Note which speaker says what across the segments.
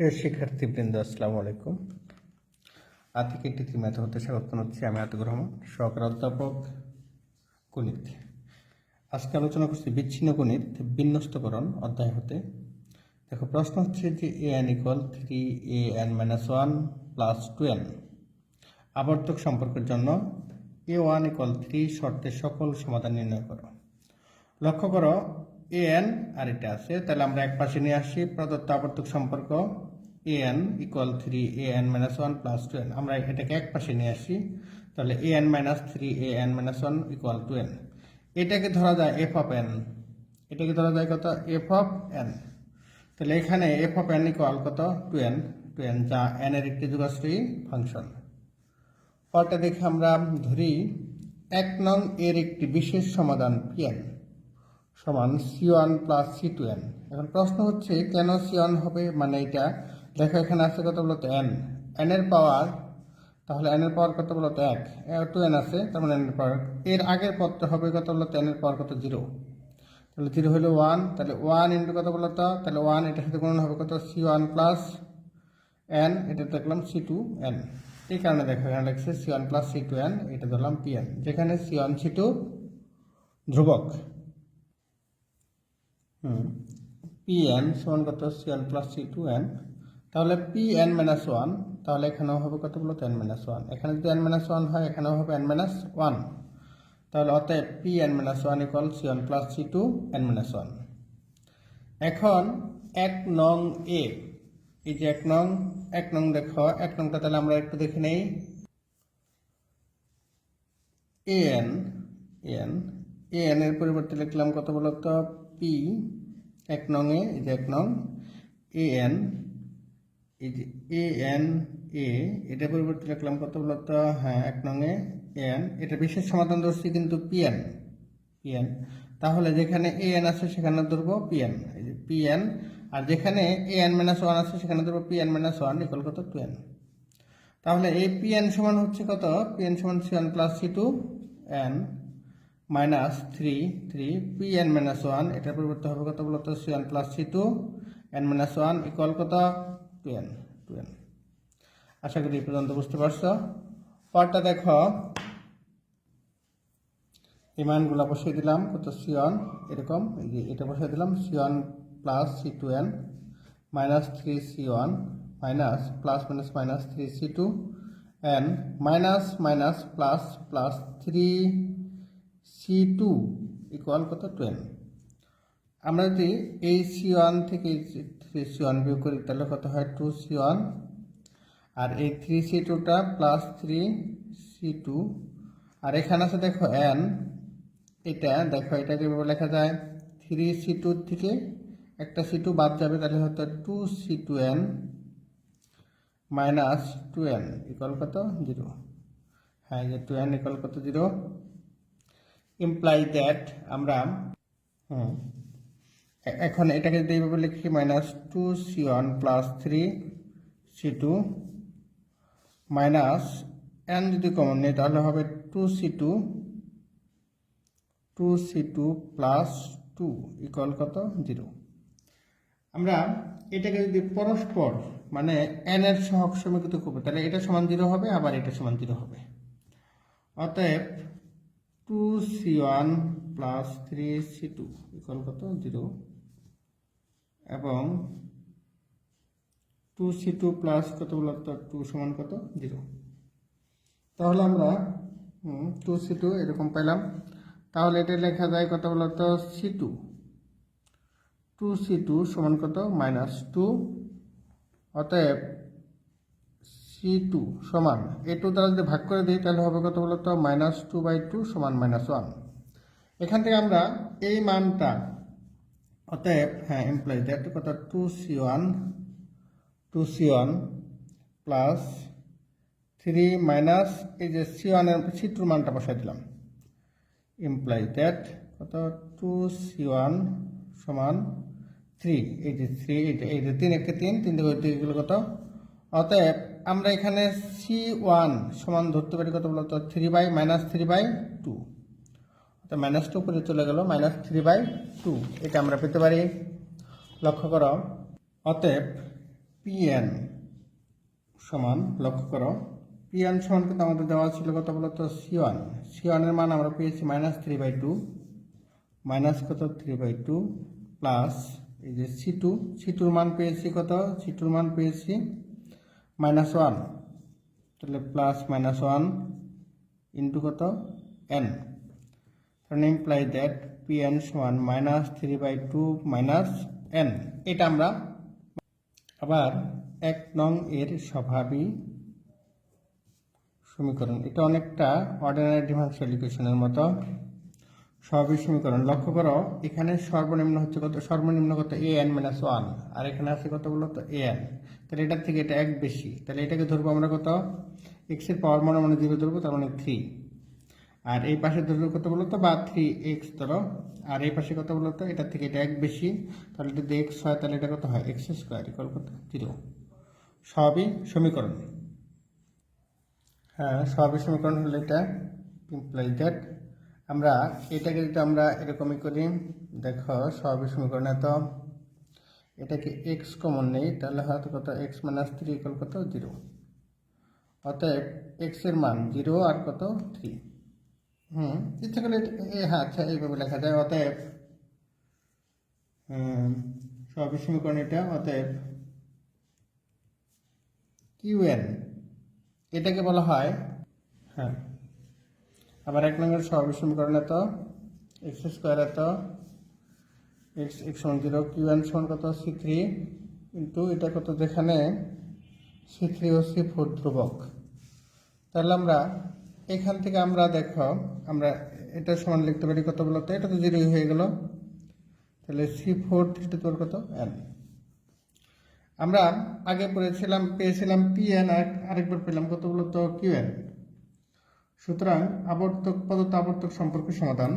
Speaker 1: প্রিয় শিক্ষার্থীবৃন্দ, আসসালামু আলাইকুম। আতিক একটি ত্রিমাথা হতে স্বাগত জানাচ্ছি আমি আতিক রহমান, সহকারী অধ্যাপক গণিত। আজকে আলোচনা করছি বিচ্ছিন্ন গণিত, বিন্যস্তকরণ অধ্যায় হতে। দেখো, প্রশ্ন হচ্ছে যে A N equal three A N minus one plus two N আবর্তক সম্পর্কের জন্য এ ওয়ান ইকুয়াল থ্রি শর্তের সকল সমাধান নির্ণয় করো। লক্ষ্য করো এ এন আর এটা আছে, তাহলে আমরা এক পাশে নিয়ে আসি, প্রদত্ত আবর্তক সম্পর্ক। A N equal three A N minus one plus two N আমরা এটাকে এক পাশে নিয়ে আসি, তাহলে A N minus three A N minus one equal two N এটাকে ধরা যায় এফ অফ এন এটাকে ধরা যায় কত? এফ অফ এন তাহলে এখানে এফ অফ এন ইকুয়াল কত? টু এন টু এন যা এন এর একটি যুগাশ্রয়ী ফাংশন পরটা দেখে আমরা ধরি, এক নং এর একটি বিশেষ সমাধান পিএন সমান C one plus C two N এখন প্রশ্ন হচ্ছে কেন সি ওয়ান হবে? মানে এটা দেখো, এখানে আছে কত বলতো? এন এন এর পাওয়ার তাহলে এন এর পাওয়ার কত বলতো? এক। টু এন আছে, তার মানে এন এর পাওয়ার এর আগের পদটা হবে কত বলতো? এন এর পাওয়ার কত? জিরো তাহলে জিরো হলো ওয়ান তাহলে ওয়ান ইন্টু কত বলতো? তাহলে ওয়ান এটার সাথে গুণন হবে কত? সি ওয়ান প্লাস এন এটা দেখলাম সি টু এন এই কারণে দেখো, এখানে লিখছে C one plus C two N এটা ধরলাম পি এন যেখানে সি ওয়ান সি টু ধ্রুবক। হুম পি এন সমান কত? C one plus C two N তাহলে পি এন মাইনাস ওয়ান তাহলে এখানেও হবে কত বলতো এন মাইনাস ওয়ান এখানে যদি এন মাইনাস ওয়ান হয়, এখানেও হবে এন মাইনাস ওয়ান তাহলে অতএব P N minus one equal C one plus C two N minus one এখন এক নং এ এই যে এক নং এক নং দেখো, এক নংটা তাহলে আমরা একটু দেখে নেই। A N N A N এর পরিবর্তে লিখলাম কত বলতো? পি এক নং এ এই যে এক নং এ এন এই যে এ এন এ এটা পরিবর্তে লিখলাম কত বলতো হ্যাঁ এক নং এ এন এটা বিশেষ সমাধান ধরছি কিন্তু পি এন পি এন তাহলে যেখানে এ এন আছে সেখানে ধরবো পি এন এই যে পি এন আর যেখানে এ এন মাইনাস ওয়ান আছে সেখানে ধরবো P N minus one equal কত? টু এন তাহলে এই পি এন সমান হচ্ছে কত? পি এন সমান C one plus C two N minus three three P N minus one এটার পরিবর্তে হবে কত বলতো? C one plus C two N minus one equal কত? টু এন টু এন আশা করি পর্যন্ত বুঝতে পারছ। পরটা দেখো। এই মানগুলো বসিয়ে দিলাম, কত সি ওয়ান এরকম। এই যে এটা বসিয়ে দিলাম C one plus C two N minus three C one minus plus minus minus three C two N minus minus plus plus three C two equal কত? টু আমরা যদি এই সি ওয়ান থেকে থ্রি সি ওয়ান বিয়োগ করি, তাহলে কত হয়? টু সি ওয়ান আর এই থ্রি সি টুটা প্লাস থ্রি সি টু আর এখানে আছে দেখো এন এটা দেখো এটা কীভাবে লেখা যায়? থ্রি সি টু থেকে একটা সি টু বাদ যাবে, তাহলে হয়তো two C two N minus two N equal কত? জিরো হ্যাঁ যে টু এন ইকুয়াল কত? জিরো ইমপ্লাই দ্যাট আমরা, হুম। এখন এটাকে যদি এইভাবে লিখি minus two C one plus three C two minus N যদি কমন নেই, তাহলে হবে two C two two C two plus two equal কত? জিরো আমরা এটাকে যদি পরস্পর মানে এন এর সহগ সমীকৃত করব, তাহলে এটা সমান জিরো হবে, আবার এটা সমান জিরো হবে। অতএব two C one plus three C two equal কত? জিরো এবং টু সি টু প্লাস কত বলতো টু সমান কত? জিরো তাহলে আমরা টু সি টু এরকম পেলাম তাহলে এটা লেখা যায় কত বলো বলতো C two two C two সমান কত? মাইনাস টু অতএব সি টু সমান এ টু দ্বারা যদি ভাগ করে দিই, তাহলে হবে কত বলতো মাইনাস টু বাই টু সমান মাইনাস ওয়ান এখান থেকে আমরা এই মানটা অতএব হ্যাঁ এমপ্লয় দ্যাট কত two C one two C one plus three minus এই যে সি ওয়ানের সি টুর মানটা বসাই দিলাম। ইমপ্লাই দ্যাট কত টু সি ওয়ান সমান থ্রি এই যে থ্রি এই যে এই যে তিন একে তিন তিন থেকে দুই গেলো কত? অতএব, আমরা এখানে সি ওয়ান সমান ধরতে পারি কত বলতো? Three by minus three by two অর্থাৎ মাইনাস টু করে চলে গেল মাইনাস থ্রি বাই টু এটা আমরা পেতে পারি। লক্ষ্য করো, অতএব পি এন সমান, লক্ষ্য করো পি এন সমান কিন্তু আমাদের দেওয়া ছিল কত বলতো? সি ওয়ান সি ওয়ানের মান আমরা পেয়েছি minus three by two minus কত? থ্রি বাই টু প্লাস এই যে সি টু সি টুর মান পেয়েছি কত? সি টুর মান পেয়েছি মাইনাস ওয়ান তাহলে প্লাস মাইনাস ওয়ান ইন্টু কত? এন কারণ ইমপ্লাই দ্যাট পি এন সমান minus three by two minus N এটা আমরা আবার এক নং এর স্বভাবই সমীকরণ। এটা অনেকটা অর্ডিনারি ডিফারেন্সিয়াল ইকুয়েশনের মতো স্বাভাবিক সমীকরণ। লক্ষ্য করো, এখানে সর্বনিম্ন হচ্ছে কত? সর্বনিম্ন কত? এ এন মাইনাস ওয়ান আর এখানে আছে কত বলো তো? এ এন তাহলে এটার থেকে এটা এক বেশি। তাহলে এটাকে ধরবো আমরা কত? এক্সের পাওয়ার মানে মানে জিরো ধরবো, তার মানে থ্রি আর এই পাশে ধরবো কত বলো তো? বা থ্রি এক্স ধরো। আর এই পাশে কত বলো তো? এটার থেকে এটা এক বেশি। তাহলে যদি এক্স হয়, তাহলে এটা কত হয়? এক্স স্কোয়ার ইকুয়াল কত? জিরো সবই সমীকরণ। হ্যাঁ সবই সমীকরণ হলো এটা। ইমপ্লাই দ্যাট আমরা এটাকে যদি আমরা এরকমই করি, দেখো, সবই সমীকরণে তো এটাকে এক্স কমন নেই, তাহলে হয়তো কত? এক্স মাইনাস থ্রি ইকুয়াল কত? জিরো অতএব এক্সের মান জিরো আর কত? থ্রি হুম ইচ্ছা করলে হ্যাঁ আচ্ছা এইভাবে লেখা যায়। অতএব সবই সমীকরণ এটা অতএব, কিউএন, এটাকে বলা হয় হ্যাঁ আবার এক নম্বর সহজ সমীকরণ এত, এক্স স্কোয়ার এত, এক্স এক্স সমান জিরো কিউ এন সমান কত, সি থ্রি কিন্তু এটা কত যেখানে, সি থ্রি ও সি ফোর ধ্রুবক। তাহলে আমরা এখান থেকে আমরা দেখো, আমরা এটা সমান লিখতে পারি কত বলতো? এটা তো জিরোই হয়ে গেল। তাহলে সি ফোর থ্রি টু তোর কত? এন আমরা আগে পড়েছিলাম, পেয়েছিলাম পি এন আরেকবার পেলাম কত বলতো? কিউ এন সুতরাং আবর্তক প্রদত্ত আবর্তক সম্পর্কের সমাধান।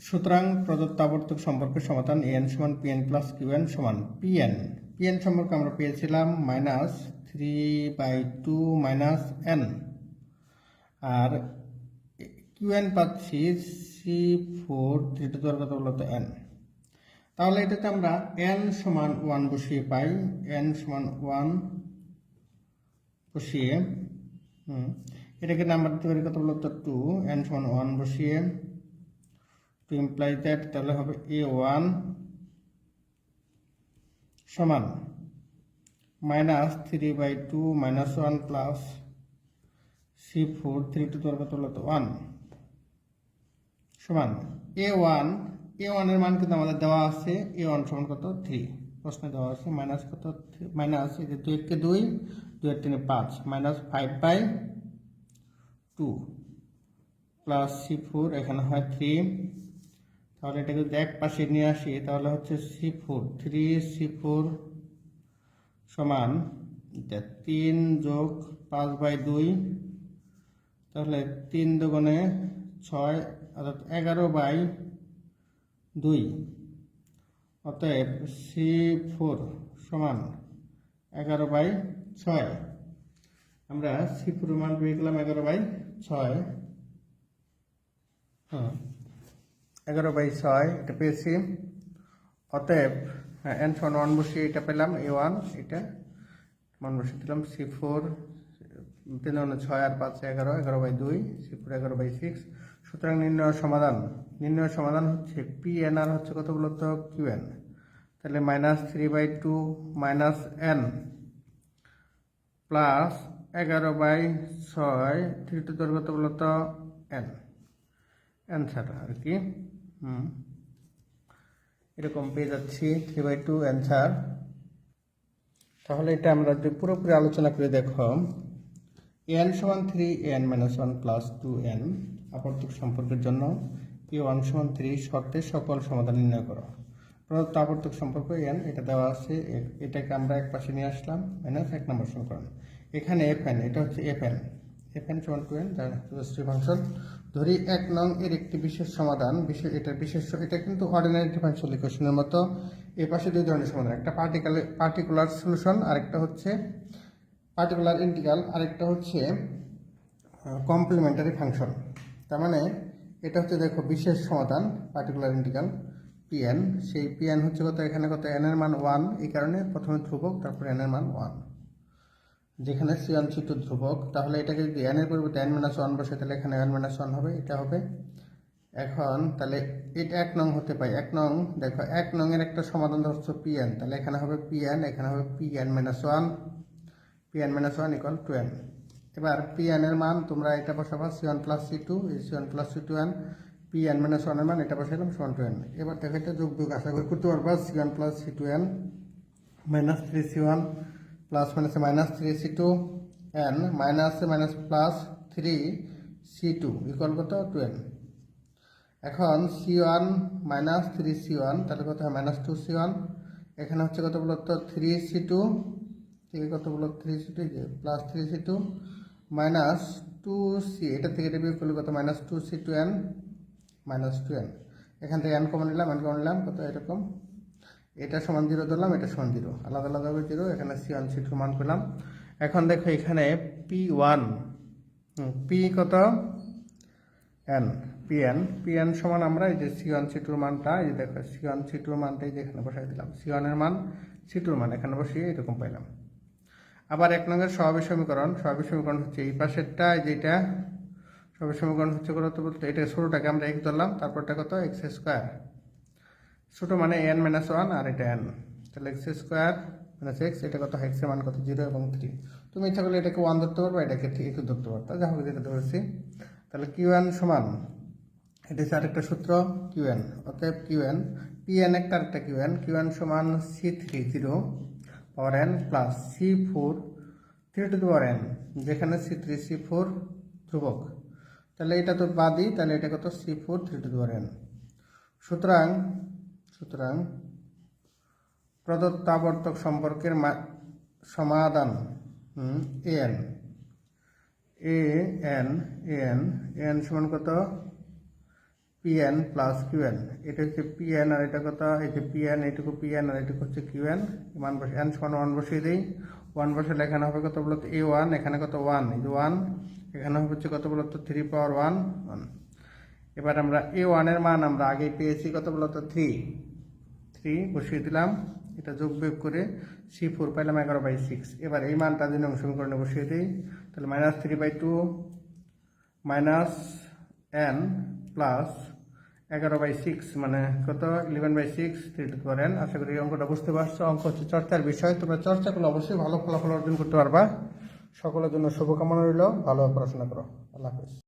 Speaker 1: সুতরাং প্রদত্ত আবর্তক সম্পর্কের সমাধান এন সমান P N plus Q N সমান পি এন পি এন সম্পর্কে আমরা পেয়েছিলাম minus three by two minus N R Q N পাচ্ছি সি ফোর থ্রি টু দেওয়ার কথা বলতো এন তাহলে এটাতে আমরা এন সমান ওয়ান বসিয়ে পাই এন সমান ওয়ান বসিয়ে এটাকে নাম্বার দিতে পারি কত বলতো টু এন সমান ওয়ান বসিয়ে টু ইমপ্লাই দ্যাট তাহলে হবে এ ওয়ান সমান minus three by two minus one plus C four three two তোর কত বলতো ওয়ান সমান এ ওয়ান এ ওয়ানের মান কিন্তু আমাদের দেওয়া আছে এ ওয়ান সমান কত? থ্রি প্রশ্নে দেওয়া আছে মাইনাস কত? মাইনাস এই যে দুই একে দুই দুই এক তিনে পাঁচ minus five by two plus C four এখানে হয় থ্রি তাহলে এটাকে যদি এক পাশে নিয়ে আসি, তাহলে হচ্ছে C four three C four সমান, এটা তিন যোগ পাঁচ বাই দুই তাহলে তিন দুগুণে ছয় অর্থাৎ এগারো বাই দুই। অতএব সি ফোর সমান এগারো বাই ছয়। আমরা সি ফোর মান পেয়ে গেলাম এগারো বাই ছয়। হ্যাঁ এগারো বাই ছয়, এটা পেয়েছি। অতএব হ্যাঁ এন সমান ওয়ান বসিয়ে এটা পেলাম এ ওয়ান এটা মান বসিয়ে দিলাম সি ফোর তিন দুগুণে ছয় আর পাঁচ এগারো এগারো বাই দুই সি ফোর এগারো বাই সিক্স। সুতরাং নির্ণয় সমাধান নির্ণয় সমাধান হচ্ছে পি এন আর হচ্ছে কত বলতো কিউ এন। তাহলে minus three by two minus N plus এগারো বাই ছয় থ্রি টু তোর কত বলতো এন অ্যান্সার আর কি। হুম। এরকম পেয়ে যাচ্ছি থ্রি বাই টু অ্যান্সার তাহলে এটা আমরা যদি পুরোপুরি আলোচনা করে দেখো এন সমান three N minus one plus two N আবর্তক সম্পর্কের জন্য এ ওয়ান সমান থ্রি শর্তে সকল সমাধান নির্ণয় করো। প্রদত্ত আবর্তক সম্পর্ক এন এটা দেওয়া আছে এটাকে আমরা এক পাশে নিয়ে আসলাম মাইনাস এক নম্বর সমীকরণ। এখানে এফ এন এটা হচ্ছে এফ এন এফ এন সমান টু এন ফাংশন। ধরি এক নং এর একটি বিশেষ সমাধান, বিশেষ এটা বিশেষ এটা কিন্তু অর্ডিনারি ডিফারেন্সিয়াল ইকুয়েশনের মতো। এ পাশে দুই ধরনের সমাধান, একটা পার্টিকুলার পার্টিকুলার সলিউশন আরেকটা হচ্ছে পার্টিকুলার ইন্টিগ্রাল আরেকটা হচ্ছে কমপ্লিমেন্টারি ফাংশন তার মানে এটা হচ্ছে দেখো বিশেষ সমাধান পার্টিকুলার ইন্টিগ্রাল পিএন সেই পিএন হচ্ছে কত? এখানে কত? এন এর মান ওয়ান এই কারণে প্রথমে ধ্রুবক, তারপর এন এর মান ওয়ান যেখানে সি ওয়ান সি টু ধ্রুবক, তাহলে এটাকে যদি এন এর পরিবর্তে এন মাইনাস ওয়ান বসে তাহলে এখানে এন মাইনাস ওয়ান হবে, এটা হবে। এখন তাহলে এটা এক নং হতে পারে, এক নং, দেখো, এক নং এর একটা সমাধান ধরছো পিএন তাহলে এখানে হবে পিএন এখানে হবে PN minus one PN minus one equal to N এবার পিএন এর মান, তোমরা এটা বসাবা C one plus C two C one plus C two N PN minus ওয়ানের মান, এটা বসাইলাম সি ওয়ান টু এন এবার দেখো, এটা যোগ যোগ আশা করি করতে পারবা C one plus C two N minus three C one plus মাইনাসে minus three C two N মাইনাসে minus plus three C two equal কত? টু এন এখন C one minus three C one তাহলে কত হয়? মাইনাস টু সি ওয়ান এখানে হচ্ছে কত বলতো? থ্রি সি টু থেকে কত বলো three C two plus three C two minus two C এটা থেকে এটা বিয়োগ করলে কত? Minus two C two N minus two N এখান থেকে এন কমন নিলাম এন কমন নিলাম, কত? এরকম। এটা সমান জিরো ধরলাম, এটা সমান জিরো আলাদা আলাদাভাবে জিরো এখানে সি ওয়ান সি টু মান করলাম। এখন দেখো এখানে পি ওয়ান পি কত? N P N P N সমান আমরা এই যে সি ওয়ান সি টুর মানটা, এই যে দেখো সি ওয়ান সি টুর মানটা এই যে এখানে বসাই দিলাম। সি ওয়ানের মান সি টুর মান, এখানে বসিয়ে এরকম পাইলাম। আবার এক নম্বর স্বাভাবিক সমীকরণ। স্বাভাবিক সমীকরণ হচ্ছে এই পাশেরটা যেটা। স্বাভাবিক সমীকরণ হচ্ছে কত বলতে, এটা ছোটোটাকে আমরা এক্স ধরলাম, তারপরটা কত? এক্স স্কোয়ার ছোটো মানে এন মাইনাস ওয়ান আর এটা এন তাহলে এক্স স্কোয়ার মাইনাস এক্স এটা কত? এক্সের মান কত? জিরো এবং থ্রি তুমি ইচ্ছা করলে এটাকে ওয়ান ধরতে পারবে, এটাকে একটু ধরতে পারতো যা হোক, যেটা ধরেছি। তাহলে কিউ এন সমান, এটা হচ্ছে আরেকটা সূত্র কিউ এন অতএব কিউ এন পি এন একটা আরেকটা কিউ এন কিউ এন সমান C three zero power N plus C four three two power N যেখানে সি থ্রি সি ফোর ধ্রুবক। তাহলে এটা তো বাদই, তাহলে এটা কত? C four three two power N সুতরাং সুতরাং প্রদত্ত আবর্তক সম্পর্কের সমাধান A N A N N N সমান কত? P N plus Q N এটা হচ্ছে পি এন আর এটা কত এই যে পি এন এইটুকু পি এন আর এটুকু হচ্ছে কিউ এন মান বসে এন সমান ওয়ান বসিয়ে দিই। ওয়ান বসে এখানে হবে কত বলতো? এ ওয়ান এখানে কত ওয়ান এই ওয়ান এখানে হবে হচ্ছে কত বলতো? থ্রি পাওয়ার ওয়ান ওয়ান এবার আমরা এ ওয়ানের মান আমরা আগে পেয়েছি কত বলতো? থ্রি থ্রি বসিয়ে দিলাম। এটা যোগ বিয়োগ করে সি ফোর পাইলাম এগারো বাই সিক্স এবার এই মানটা যদি অংশ সমীকরণে বসিয়ে দিই, তাহলে minus three by two minus N plus এগারো বাই সিক্স মানে কত? ইলেভেন বাই সিক্স ট্রিট করেন। আশা করি অঙ্কটা বুঝতে পারছ। অঙ্ক হচ্ছে চর্চার বিষয়। তোমরা চর্চা করলে অবশ্যই ভালো ফলাফল অর্জন করতে পারবা। সকলের জন্য শুভকামনা রইল। ভালো পড়াশোনা করো। আল্লাহ হাফিজ।